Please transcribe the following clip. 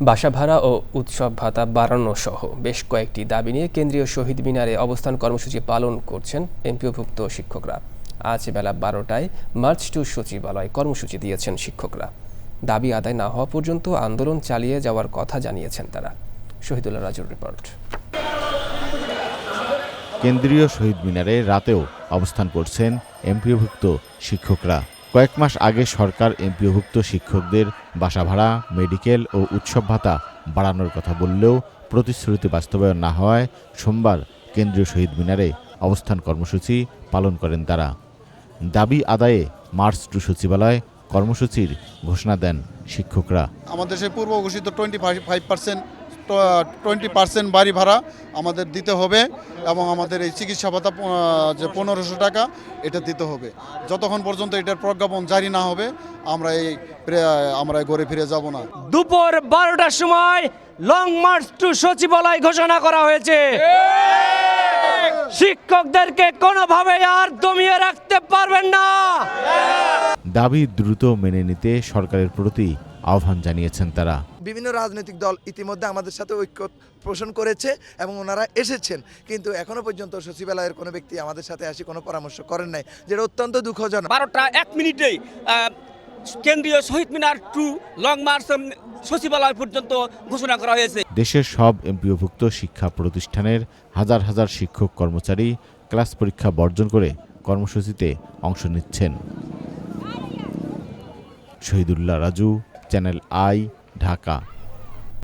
বাসা ভাড়া ও উৎসব ভাতা বাড়ানো সহ বেশ কয়েকটি দাবি নিয়ে কেন্দ্রীয় শহীদ মিনারে অবস্থান কর্মসূচি পালন করছেন এমপিওভুক্ত শিক্ষকরা। আজ বেলা বারোটায় মার্চ টু সচিবালয় কর্মসূচি দিয়েছেন শিক্ষকরা। দাবি আদায় না হওয়া পর্যন্ত আন্দোলন চালিয়ে যাওয়ার কথা জানিয়েছেন তারা। শহীদুল্লাহ রাজুর রিপোর্ট। কেন্দ্রীয় শহীদ মিনারে রাতেও অবস্থান করছেন এমপিওভুক্ত শিক্ষকরা। কয়েক মাস আগে সরকার এমপিওভুক্ত শিক্ষকদের বাসা ভাড়া, মেডিকেল ও উৎসব ভাতা বাড়ানোর কথা বললেও প্রতিশ্রুতি বাস্তবায়ন না হওয়ায় সোমবার কেন্দ্রীয় শহীদ মিনারে অবস্থান কর্মসূচি পালন করেন তারা। দাবি আদায়ে মার্চ টু সচিবালয় কর্মসূচির ঘোষণা দেন শিক্ষকরা। আমাদের সেই পূর্ব ঘোষিত twenty five percent twenty percent বাড়ি ভাড়া আমাদের দিতে হবে এবং আমাদের এই চিকিৎসা ভাতা যে পনেরোশো টাকা এটা দিতে হবে। যতক্ষণ পর্যন্ত এটার প্রজ্ঞাপন জারি না হবে আমরা এই আমরা ঘরে ফিরে যাব না। দুপুর বারোটার সময় লং মার্চ টু সচিবালয় ঘোষণা করা হয়েছে। শিক্ষকদেরকে কোনোভাবে আর দমিয়ে রাখতে পারবেন না। দাবি দ্রুত মেনে নিতে সরকারের প্রতি আহ্বান জানিয়েছেন তারা। বিভিন্ন রাজনৈতিক দল ইতিমধ্যে আমাদের সাথে ঐক্য পোষণ করেছে এবং ওনারা এসেছেন। কিন্তু এখনও পর্যন্ত সচিবালয়ের কোনো ব্যক্তি আমাদের সাথে আসি কোনো পরামর্শ করেন নাই। যেটা অত্যন্ত দুঃখজনক। বারোটা এক মিনিটেই আহ, কেন্দ্রীয় Shaheed Minar to long march সচিবালয় পর্যন্ত ঘোষণা করা হয়েছে। দেশের সব এমপিওভুক্ত শিক্ষা প্রতিষ্ঠানের হাজার হাজার শিক্ষক কর্মচারী ক্লাস পরীক্ষা বর্জন করে কর্মসূচিতে অংশ নিচ্ছেন। Shahidullah Raju channel I Dhaka.